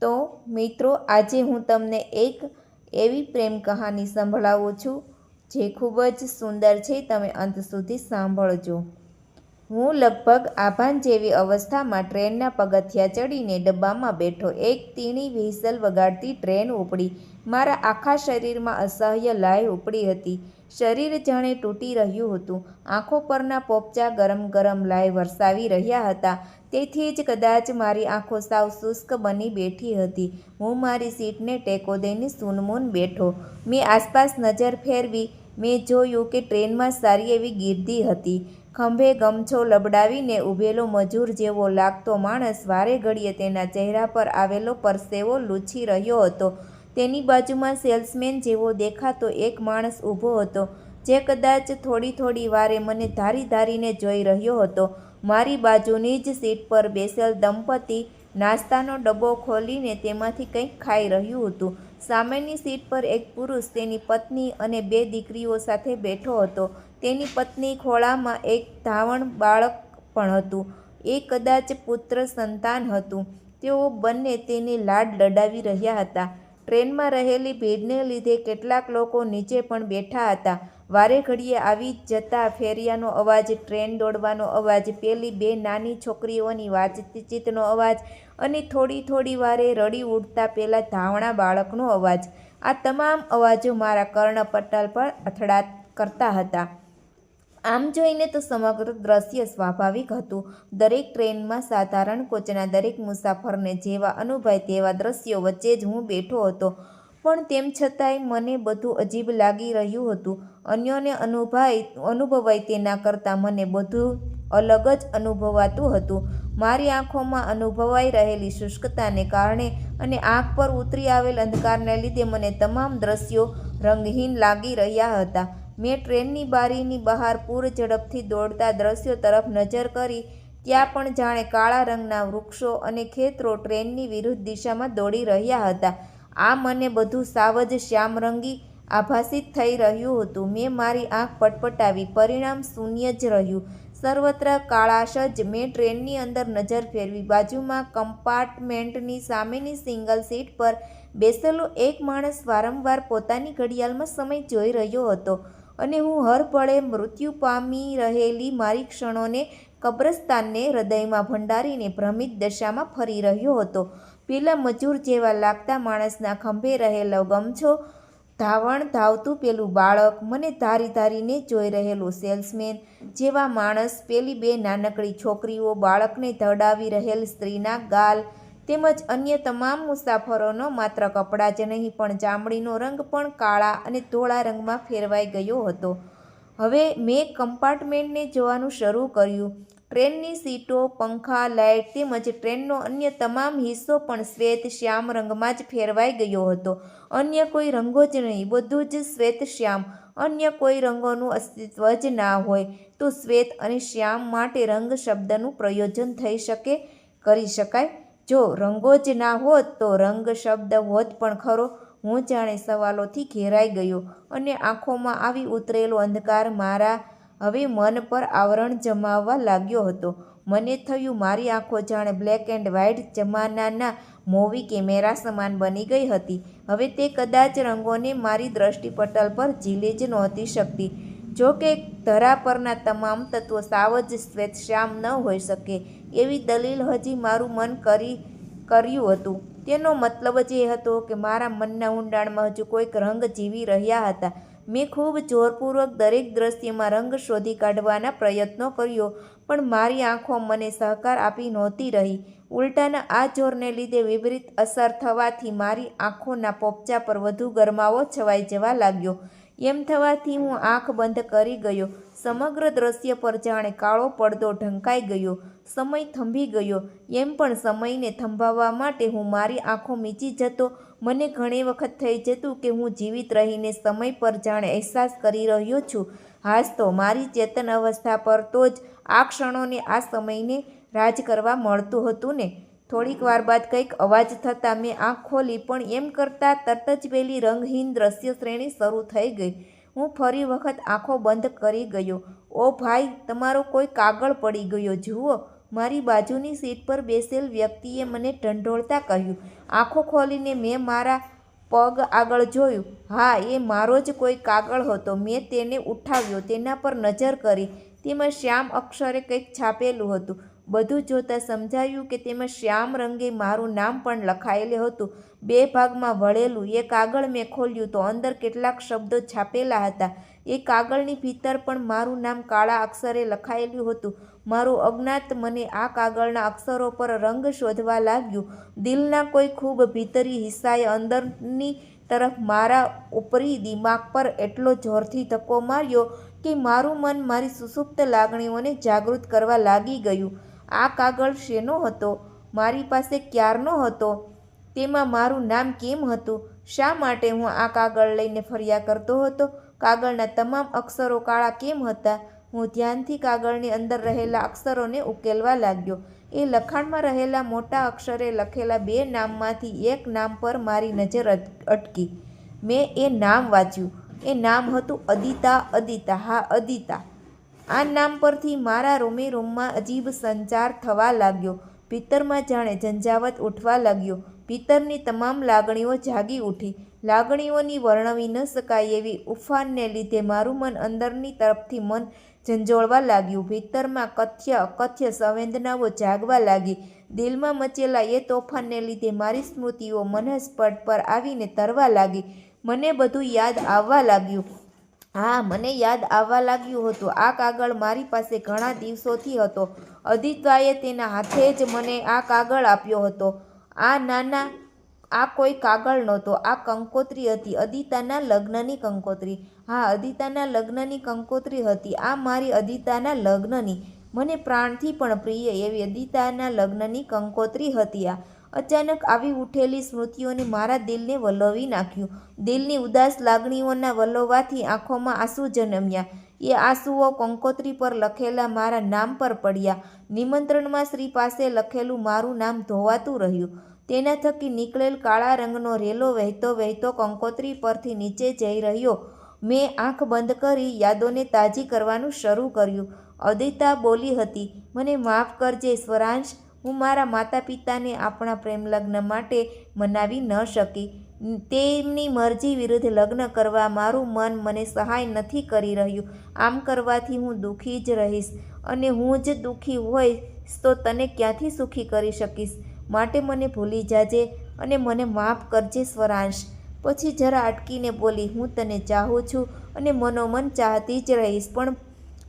તો મિત્રો, આજે હું તમને એક એવી પ્રેમ કહાની સંભળાવું છું, જે ખૂબ જ સુંદર છે, તમે અંત સુધી સાંભળજો. હું લગભગ આભાન જેવી અવસ્થામાં ટ્રેનના પગથિયા ચડીને ડબ્બામાં બેઠો, એક તીણી વ્હિસલ વગાડતી ટ્રેન ઉપડી. મારા આખા શરીરમાં અસહ્ય લાય ઉપડી હતી. શરીર જાણે તૂટી રહ્યું હતું. આંખો પરના પોપચા ગરમ ગરમ લાય વરસાવી રહ્યા હતા. તેથી જ કદાચ મારી આંખો સાવ શુષ્ક બની બેઠી હતી. હું મારી સીટને ટેકો દઈને સૂનમૂન બેઠો. મેં આસપાસ નજર ફેરવી, મેં જોયું કે ટ્રેનમાં સારી એવી ગીર્દી હતી. ખંભે ગમછો લબડાવીને ઊભેલો મજૂર જેવો લાગતો માણસ વારે ઘડીએ તેના ચહેરા પર આવેલો પરસેવો લૂછી રહ્યો હતો. તેની બાજુમાં સેલ્સમેન જેવો દેખાતો એક માણસ ઊભો હતો, જે કદાચ થોડી થોડી વારે મને ધારી ધારીને જોઈ રહ્યો હતો. મારી બાજુની જ સીટ પર બેસેલ દંપતી નાસ્તાનો ડબ્બો ખોલીને તેમાંથી કંઈક ખાઈ રહ્યું હતું. સામેની સીટ પર એક પુરુષ તેની પત્ની અને બે દીકરીઓ સાથે બેઠો હતો. તેની પત્ની ખોળામાં એક ધાવણ બાળક પણ હતું. એ કદાચ પુત્ર સંતાન હતું. તેઓ બંને તેને લાડ લડાવી રહ્યા હતા. ટ્રેનમાં રહેલી ભીડને લીધે કેટલાક લોકો નીચે પણ બેઠા હતા. વારે ઘડીએ આવી જતા ફેરિયાનો અવાજ, ટ્રેન દોડવાનો અવાજ, પેલી બે નાની છોકરીઓની વાતચીતનો અવાજ અને થોડી થોડી વારે રડી ઉઠતા પેલા ધાવણા બાળકનો અવાજ. આ તમામ અવાજો મારા કર્ણપટલ પર અથડાત કરતા હતા. આમ જોઈને તો સમગ્ર દ્રશ્ય સ્વાભાવિક હતું. દરેક ટ્રેનમાં સાધારણ કોચના દરેક મુસાફરને જેવા અનુભવાય તેવા દ્રશ્યો વચ્ચે જ હું બેઠો હતો. પણ તેમ છતાંય મને બધું અજીબ લાગી રહ્યું હતું. અન્યોને અનુભવાય અનુભવાય તેના કરતાં મને બધું અલગ જ અનુભવાતું હતું. મારી આંખોમાં અનુભવાઈ રહેલી શુષ્કતાને કારણે અને આંખ પર ઉતરી આવેલ અંધકારને લીધે મને તમામ દ્રશ્યો રંગહીન લાગી રહ્યા હતા. મેં ટ્રેનની બારીની બહાર પૂર ઝડપથી દોડતા દ્રશ્યો તરફ નજર કરી, ત્યાં પણ જાણે કાળા રંગના વૃક્ષો અને ખેતરો ટ્રેનની વિરુદ્ધ દિશામાં દોડી રહ્યા હતા. આ મને બધું સાવ જ શ્યામરંગી આભાસિત થઈ રહ્યું હતું. મેં મારી આંખ પટપટાવી. પરિણામ શૂન્ય જ રહ્યું. સર્વત્ર કાળાશ જ મેં ટ્રેનની અંદર નજર ફેરવી. બાજુમાં કમ્પાર્ટમેન્ટની સામેની સિંગલ સીટ પર બેસેલો એક માણસ વારંવાર પોતાની ઘડિયાળમાં સમય જોઈ રહ્યો હતો. અને હું હર પળે મૃત્યુ પામી રહેલી મારી ક્ષણોને કબ્રસ્તાનને હૃદયમાં ભંડારીને ભ્રમિત દશામાં ફરી રહ્યો હતો. પેલા મજૂર જેવા લાગતા માણસના ખંભે રહેલો ગમછો ધાવણ ધાવતું પેલું બાળક મને ધારી ધારીને જોઈ રહેલું સેલ્સમેન જેવા માણસ પેલી બે નાનકડી છોકરીઓ બાળકને ધડાવી રહેલ સ્ત્રીના ગાલ તેમજ અન્ય તમામ મુસાફરોનો માત્ર કપડાં જ નહીં, પણ ચામડીનો રંગ પણ કાળા અને ધોળા રંગમાં ફેરવાઈ ગયો હતો. હવે મેં કમ્પાર્ટમેન્ટને જોવાનું શરૂ કર્યું. ટ્રેનની સીટો, પંખા લાઇટ તેમજ ટ્રેનનો અન્ય તમામ હિસ્સો પણ શ્વેત શ્યામ રંગમાં જ ફેરવાઈ ગયો હતો. અન્ય કોઈ રંગો જ નહીં, બધું જ શ્વેત શ્યામ. અન્ય કોઈ રંગોનું અસ્તિત્વ જ ના હોય, તો શ્વેત અને શ્યામ માટે રંગ શબ્દનું પ્રયોજન થઈ શકે, કરી શકાય. જો રંગો જ ના હોત તો રંગ શબ્દ હોત પણ ખરો. હું જાણે સવાલોથી ઘેરાઈ ગયો અને આંખોમાં આવી ઉતરેલો અંધકાર મારા હવે મન પર આવરણ જમાવવા લાગ્યો હતો. મને થયું મારી આંખો જાણે બ્લેક એન્ડ વ્હાઇટ જમાનાના મૂવી કેમેરા સમાન બની ગઈ હતી. હવે તે કદાચ રંગોને મારી દ્રષ્ટિપટલ પર ઝીલે જ નહોતી શકતી. જો કે ધરા પરના તમામ તત્વો સાવ જ શ્વેતશ્યામ ન હોઈ શકે. એવી દલીલ હજી મારું મન કરી, કર્યું હતું. તેનો મતલબ જ એ હતો કે મારા મનના ઊંડાણમાં હજુ કોઈક રંગ જીવી રહ્યા હતા. મેં ખૂબ જોરપૂર્વક દરેક દ્રશ્યમાં રંગ શોધી કાઢવાના પ્રયત્નો કર્યો, પણ મારી આંખો મને સહકાર આપી નહોતી રહી. ઉલટાના આ જોરને લીધે વિપરીત અસર થવાથી મારી આંખોના પોપચા પર વધુ ગરમાવો છવાઈ જવા લાગ્યો. એમ થવાથી હું આંખ બંધ કરી ગયો. સમગ્ર દ્રશ્ય પર જાણે કાળો પડદો ઢંકાઈ ગયો. સમય થંભી ગયો. એમ પણ સમયને થંભાવવા માટે હું મારી આંખો મીચી જતો. મને ઘણી વખત થઈ જતું કે હું જીવિત રહીને સમય પર જાણે અહેસાસ કરી રહ્યો છું. હાસ તો મારી ચેતન અવસ્થા પર તો જ આ ક્ષણોને આ સમયને રાજ કરવા મળતું હતું ને. થોડીક વાર બાદ કંઈક અવાજ થતાં મેં આંખ ખોલી, પણ એમ કરતાં તરત જ પેલી રંગહીન દ્રશ્ય શ્રેણી શરૂ થઈ ગઈ. હું ફરી વખત આંખો બંધ કરી ગયો. ઓ ભાઈ, તમારો કોઈ કાગળ પડી ગયો, જુઓ. મારી બાજુની સીટ પર બેસેલ વ્યક્તિએ મને ઢંઢોળતા કહ્યું. આંખો ખોલીને મેં મારા પગ આગળ જોયું. હા, એ મારો જ કોઈ કાગળ હતો. મેં તેને ઉઠાવ્યો. તેના પર નજર કરી. તેમાં શ્યામ અક્ષરે કંઈક છાપેલું હતું. બધું જોતાં સમજાયું કે તેમાં શ્યામ રંગે મારું નામ પણ લખાયેલું હતું. બે ભાગમાં વળેલું એ કાગળ મેં ખોલ્યું તો અંદર કેટલાક શબ્દો છાપેલા હતા. એ કાગળની ભીતર પણ મારું નામ કાળા અક્ષરે લખાયેલું હતું. મારું અજ્ઞાત મને આ કાગળના અક્ષરો પર રંગ શોધવા લાગ્યું. દિલના કોઈ ખૂબ ભીતરી હિસ્સાએ અંદરની તરફ મારા ઉપરી દિમાગ પર એટલો જોરથી ધક્કો માર્યો કે મારું મન મારી સુસુપ્ત લાગણીઓને જાગૃત કરવા લાગી ગયું. આ કાગળ શેનો હતો? મારી પાસે ક્યારનો હતો? તેમાં મારું નામ કેમ હતું? શા માટે હું આ કાગળ લઈને ફર્યા કરતો હતો? કાગળના તમામ અક્ષરો કાળા કેમ હતા? હું ધ્યાનથી કાગળની અંદર રહેલા અક્ષરોને ઉકેલવા લાગ્યો. એ લખાણમાં રહેલા મોટા અક્ષરે લખેલા બે નામમાંથી એક નામ પર મારી નજર અટકી. મેં એ નામ વાંચ્યું. એ નામ હતું અદિતા અદિતા, હા, અદિતા. આ નામ પરથી મારા રોમે રોમમાં અજીબ સંચાર થવા લાગ્યો. પિત્તરમાં જાણે ઝંઝાવત ઉઠવા લાગ્યો. પિત્તરની તમામ લાગણીઓ જાગી ઉઠી. લાગણીઓની વર્ણવી ન શકાય એવી ઉફાનને લીધે મારું મન અંદરની તરફથી મન ઝંઝોળવા લાગ્યું. ભીતરમાં કથ્ય, અકથ્ય સંવેદનાઓ જાગવા લાગી. દિલમાં મચેલા એ તોફાનને લીધે મારી સ્મૃતિઓ મનસ્પટ પર આવીને તરવા લાગી. મને બધું યાદ આવવા લાગ્યું. હા, મને યાદ આવવા લાગ્યું હતું. આ કાગળ મારી પાસે ઘણા દિવસોથી હતો. અદિતભાઈએ તેના હાથે જ મને આ કાગળ આપ્યો હતો. આ નાના, આ કોઈ કાગળ નહોતો. આ કંકોત્રી હતી અદિતાના લગ્નની કંકોત્રી. હા અદિતાના લગ્નની કંકોત્રી હતી. આ મારી અદિતાના લગ્નની. મને પ્રાણથી પણ પ્રિય એવી અદિતાના લગ્નની કંકોત્રી હતી આ. અચાનક આવી ઉઠેલી સ્મૃતિઓને મારા દિલને વલોવી નાખ્યું. દિલની ઉદાસ લાગણીઓના વલોવાથી આંખોમાં આંસુ જન્મ્યા. એ આંસુઓ કંકોત્રી પર લખેલા મારા નામ પર પડ્યા. નિમંત્રણમાં શ્રી પાસે લખેલું મારું નામ ધોવાતું રહ્યું. તેના થકી નીકળેલ કાળા રંગનો રેલો વહેતો વહેતો કંકોત્રી પરથી નીચે જઈ રહ્યો. મેં આંખ બંધ કરી યાદોને તાજી કરવાનું શરૂ કર્યું. અદિતા બોલી હતી, મને માફ કરજે સ્વરાંશ હું મારા માતા પિતાને આપણા પ્રેમ લગ્ન માટે મનાવી ન શકી. તેમની મરજી વિરુદ્ધ લગ્ન કરવા મારું મન મને સહાય નથી કરી રહ્યું. આમ કરવાથી હું દુઃખી જ રહીશ અને હું જ દુઃખી હોઈશ તો તને ક્યાંથી સુખી કરી શકીશ? માટે મને ભૂલી જાજે અને મને માફ કરજે સ્વરાંશ. પછી જરા અટકીને બોલી, હું તને ચાહું છું અને મનોમન ચાહતી જ રહીશ, પણ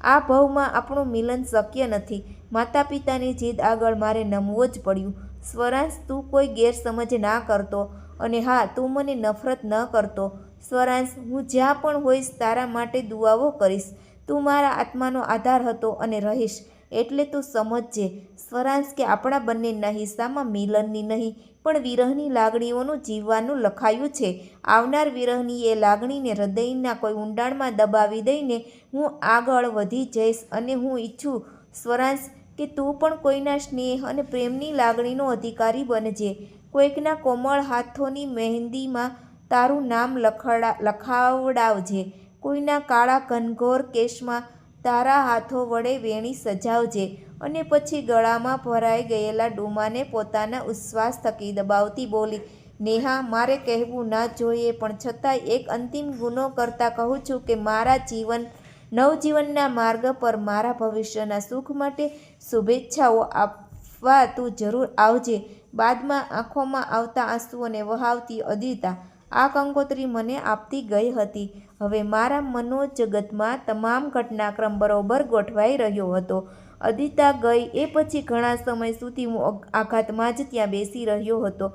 આ ભાવમાં આપણું મિલન શક્ય નથી. માતા પિતાની જીદ આગળ મારે નમવું જ પડ્યું. સ્વરાંશ તું કોઈ ગેરસમજ ના કરતો અને હા, તું મને નફરત ન કરતો. સ્વરાંશ હું જ્યાં પણ હોઈશ તારા માટે દુઆઓ કરીશ. તું મારા આત્માનો આધાર હતો અને રહીશ. એટલે તું સમજજે. સ્વરાંશ કે આપણા બંનેના હિસ્સામાં મિલનની નહીં, પણ વિરહની લાગણીઓનું જીવવાનું લખાયું છે. આવનાર વિરહની એ લાગણીને હૃદયના કોઈ ઊંડાણમાં દબાવી દઈને હું આગળ વધી જઈશ અને હું ઈચ્છું સ્વરાંશ કે તું પણ કોઈના સ્નેહ અને પ્રેમની લાગણીનો અધિકારી બનજે. કોઈકના કોમળ હાથોની મહેંદીમાં તારું નામ લખડા, લખાવડાવજે. કોઈના કાળા ઘનઘોર કેશમાં તારા હાથો વડે વેણી સજાવજે અને પછી ગળામાં ભરાઈ ગયેલા ડુમાને પોતાના ઉશ્વાસ થકી દબાવતી બોલી, નેહા, મારે કહેવું ના જોઈએ, પણ છતાંય એક અંતિમ ગુનો કરતાં કહું છું કે મારા જીવન, નવજીવનના માર્ગ પર મારા ભવિષ્યના સુખ માટે શુભેચ્છાઓ આપવા તું જરૂર આવજે. બાદમાં આંખોમાં આવતા આંસુઓને વહાવતી અદિતા આ કંકોત્રી મને આપતી ગઈ હતી. હવે મારા મનોજગતમાં તમામ ઘટનાક્રમ બરોબર ગોઠવાઈ રહ્યો હતો. અદિતા ગઈ એ પછી ઘણા સમય સુધી હું આઘાતમાં જ ત્યાં બેસી રહ્યો હતો.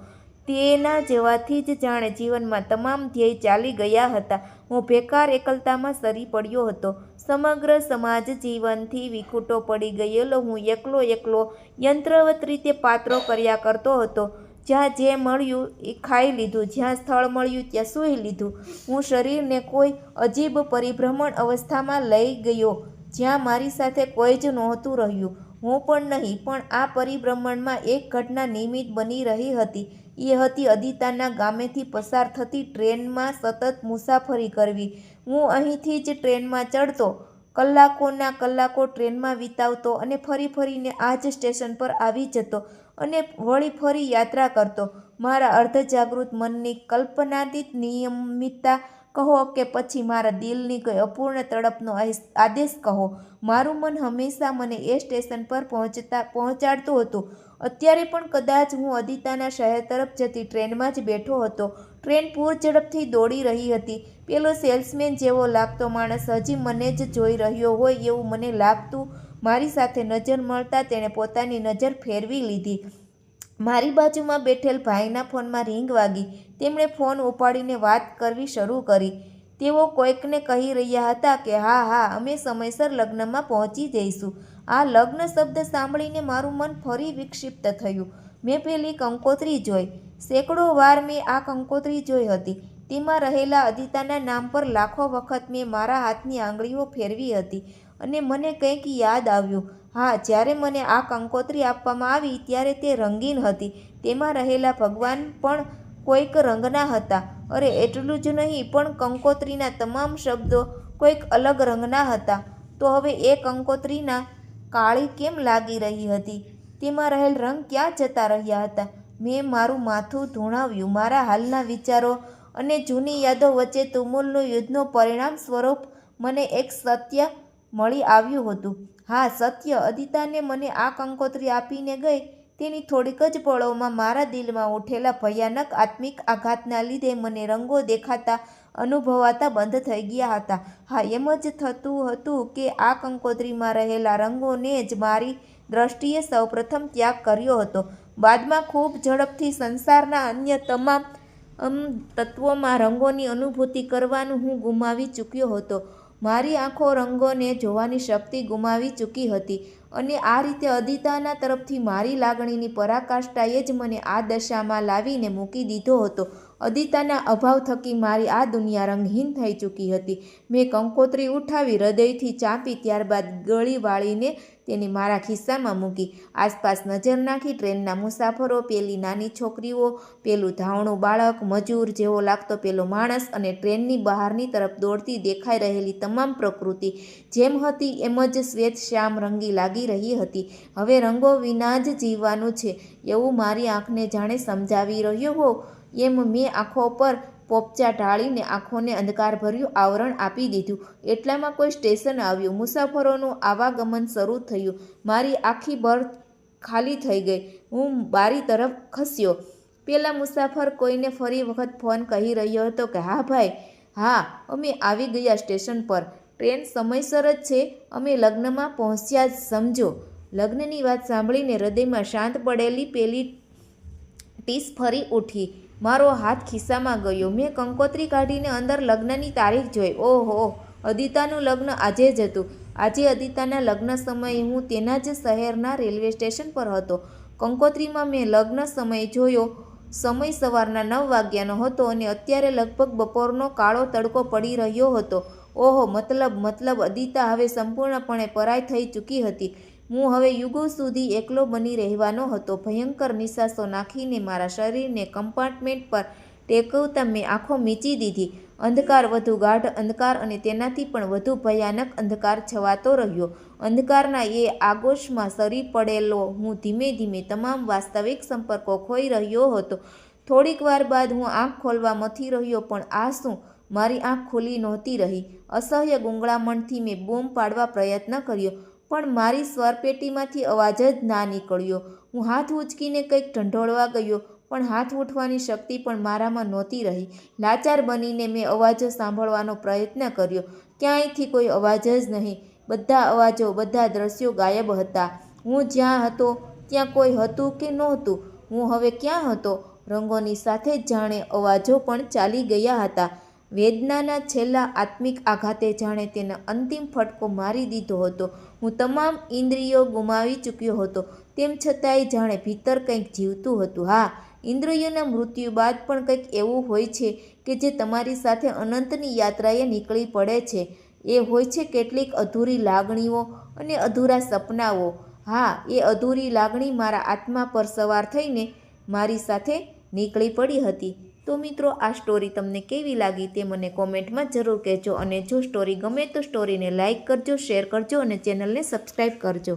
તેના જેવાથી જ જાણે જીવનમાં તમામ ધ્યેય ચાલી ગયા હતા. હું બેકાર એકલતામાં સરી પડ્યો હતો. સમગ્ર સમાજ જીવનથી વિખૂટો પડી ગયેલો હું એકલો એકલો યંત્રવત રીતે પાત્રો કર્યા કરતો હતો. જ્યાં જે મળ્યું એ ખાઈ લીધું, જ્યાં સ્થળ મળ્યું ત્યાં સૂઈ લીધું. હું શરીરને કોઈ અજીબ પરિભ્રમણ અવસ્થામાં લઈ ગયો, જ્યાં મારી સાથે કોઈ જ નહોતું રહ્યું. હું પણ નહીં, પણ આ પરિભ્રમણમાં એક ઘટના નિયમિત બની રહી હતી. એ હતી અદિતાના ગામેથી પસાર થતી ટ્રેનમાં સતત મુસાફરી કરવી. હું અહીંથી જ ટ્રેનમાં ચડતો કલાકોના કલાકો ટ્રેનમાં વિતાવતો અને ફરી ફરીને આ જ સ્ટેશન પર આવી જતો અને વળી ફરી યાત્રા કરતો. મારા અર્ધજાગૃત મનની કલ્પનાતીત નિયમિતતા કહો કે પછી મારા દિલની કોઈ અપૂર્ણ તડપનો આદેશ કહો. મારું મન હંમેશા મને એ સ્ટેશન પર પહોંચતા, પહોંચાડતું હતું. અત્યારે પણ કદાચ હું અદિતાના શહેર તરફ જતી ટ્રેનમાં જ બેઠો હતો. ટ્રેન પૂર ઝડપથી દોડી રહી હતી. પેલો સેલ્સમેન જેવો લાગતો માણસ હજી મને જ જોઈ રહ્યો હોય એવું મને લાગતું મારી સાથે નજર મળતા તેણે પોતાની નજર ફેરવી લીધી. મારી બાજુમાં બેઠેલ ભાઈના ફોનમાં રિંગ વાગી. તેમણે ફોન ઉપાડીને વાત કરવી શરૂ કરી. તેઓ કોઈકને કહી રહ્યા હતા કે, હા હા, અમે સમયસર લગ્નમાં પહોંચી જઈશું. આ લગ્ન શબ્દ સાંભળીને મારું મન ફરી વિક્ષિપ્ત થયું. મેં પેલી કંકોત્રી જોઈ. સેંકડો વાર મેં આ કંકોત્રી જોઈ હતી. તેમાં રહેલા અદિતાના નામ પર લાખો વખત મેં મારા હાથની આંગળીઓ ફેરવી હતી અને મને કંઈક યાદ આવ્યું. હા, જ્યારે મને આ કંકોત્રી આપવામાં આવી ત્યારે તે રંગીન હતી. તેમાં રહેલા ભગવાન પણ કોઈક રંગના હતા. અરે, એટલું જ નહીં, પણ કંકોત્રીના તમામ શબ્દો કોઈક અલગ રંગના હતા. તો હવે એ કંકોત્રીના કાળી કેમ લાગી રહી હતી? તેમાં રહેલ રંગ ક્યાં જતા રહ્યા હતા? મેં મારું માથું ધૂણાવ્યું. મારા હાલના વિચારો અને જૂની યાદો વચ્ચે તુમુલનું યુદ્ધનું પરિણામ સ્વરૂપ મને એક સત્ય મળી આવ્યું હતું. હા, સત્ય. અદિતાને મને આ કંકોત્રી આપીને ગઈ. તેની થોડીક જ પળોમાં મારા દિલમાં ઉઠેલા ભયાનક આત્મિક આઘાતના લીધે મને રંગો દેખાતા અનુભવાતા બંધ થઈ ગયા હતા. હા, એમ જ થતું હતું કે આ કંકોત્રીમાં રહેલા રંગોને જ મારી દ્રષ્ટિએ સૌપ્રથમ ત્યાગ કર્યો હતો. બાદમાં ખૂબ ઝડપથી સંસારના અન્ય તમામ તત્વોમાં રંગોની અનુભૂતિ કરવાનું હું ગુમાવી ચૂક્યો હતો. મારી આંખો રંગોને જોવાની શક્તિ ગુમાવી ચૂકી હતી અને આ રીતે અદિતાના તરફથી મારી લાગણીની પરાકાષ્ઠાએ જ મને આ દશામાં લાવીને મૂકી દીધો હતો. અદિતાના અભાવ થકી મારી આ દુનિયા રંગહીન થઈ ચૂકી હતી. મેં કંકોત્રી ઉઠાવી હૃદયથી ચાંપી ત્યારબાદ ગળી વાળીને તેને મારા ખિસ્સામાં મૂકી. આસપાસ નજર નાખી ટ્રેનના મુસાફરો, પેલી નાની છોકરીઓ, પેલું ધાવણું બાળક, મજૂર જેવો લાગતો પેલો માણસ અને ટ્રેનની બહારની તરફ દોડતી દેખાઈ રહેલી તમામ પ્રકૃતિ. જેમ હતી એમ જ શ્વેત શ્યામ રંગી લાગી રહી હતી. હવે રંગો વિના જ જીવવાનું છે. એવું મારી આંખને જાણે સમજાવી રહ્યો હો એમ મેં આંખો પર પોપચા ઢાળીને આંખોને અંધકારભર્યું આવરણ આપી દીધું. એટલામાં કોઈ સ્ટેશન આવ્યું. મુસાફરોનું આવાગમન શરૂ થયું. મારી આખી બર્થ ખાલી થઈ ગઈ. હું બારી તરફ ખસ્યો. પેલા મુસાફર કોઈને ફરી વખત ફોન કહી રહ્યો હતો કે, હા ભાઈ, હા, અમે આવી ગયા સ્ટેશન પર. ટ્રેન સમયસર જ છે. અમે લગ્નમાં પહોંચ્યા જ સમજો. લગ્નની વાત સાંભળીને હૃદયમાં શાંત પડેલી પેલી ટીસ ફરી ઉઠી. મારો હાથ ખિસ્સામાં ગયો. મેં કંકોત્રી કાઢીને અંદર લગ્નની તારીખ જોઈ. ઓહો, અદિતાનું લગ્ન આજે જ હતું. આજે અદિતાના લગ્ન સમયે હું તેના જ શહેરના રેલવે સ્ટેશન પર હતો. કંકોત્રીમાં મેં લગ્ન સમય જોયો. સમય સવારના નવ વાગ્યાનો હતો અને અત્યારે લગભગ બપોરનો કાળો તડકો પડી રહ્યો હતો. ઓહો, મતલબ મતલબ અદિતા હવે સંપૂર્ણપણે પરાય થઈ ચૂકી હતી. હું હવે યુગો સુધી એકલો બની રહેવાનો હતો. ભયંકર નિશાસો નાખીને મારા શરીરને કમ્પાર્ટમેન્ટ પર ટેકવતા મેં આંખો મીચી દીધી. અંધકાર વધુ ગાઢ અંધકાર અને તેનાથી પણ વધુ ભયાનક અંધકાર છવાતો રહ્યો. અંધકારના એ આગોશમાં સરી પડેલો હું ધીમે ધીમે તમામ વાસ્તવિક સંપર્કો ખોઈ રહ્યો હતો. થોડીક વાર બાદ હું આંખ ખોલવા મથી રહ્યો, પણ આ શું? મારી આંખ ખુલી નહોતી રહી. અસહ્ય ગુંગળામણથી મેં બૂમ પાડવા પ્રયત્ન કર્યો. પણ મારી સ્વરપેટીમાંથી અવાજ જ ના નીકળ્યો. હું હાથ ઉચકીને કંઈક ઢંઢોળવા ગયો, પણ હાથ ઉઠવાની શક્તિ પણ મારામાં નહોતી રહી. લાચાર બનીને મેં અવાજો સાંભળવાનો પ્રયત્ન કર્યો. ક્યાંયથી કોઈ અવાજ જ નહીં. બધા અવાજો, બધા દ્રશ્યો ગાયબ હતા. હું જ્યાં હતો, ત્યાં કોઈ હતું કે નહોતું? હું હવે ક્યાં હતો? રંગોની સાથે જાણે અવાજો પણ ચાલી ગયા હતા. વેદનાના છેલ્લા આત્મિક આઘાતે જાણે તેને અંતિમ ફટકો મારી દીધો હતો. હું તમામ ઇન્દ્રિયો ગુમાવી ચૂક્યો હતો. તેમ છતાંય જાણે ભીતર કંઈક જીવતું હતું. હા, ઇન્દ્રિયોના મૃત્યુ બાદ પણ કંઈક એવું હોય છે કે જે તમારી સાથે અનંતની યાત્રાએ નીકળી પડે છે. એ હોય છે કેટલીક અધૂરી લાગણીઓ અને અધૂરા સપનાઓ. હા, એ અધૂરી લાગણી મારા આત્મા પર સવાર થઈને મારી સાથે નીકળી પડી હતી. તો મિત્રો, આ સ્ટોરી તમને કેવી લાગી તે મને કોમેન્ટમાં જરૂર કહેજો અને જો સ્ટોરી ગમે તો સ્ટોરીને લાઇક કરજો શેર કરજો અને ચેનલને સબસ્ક્રાઈબ કરજો.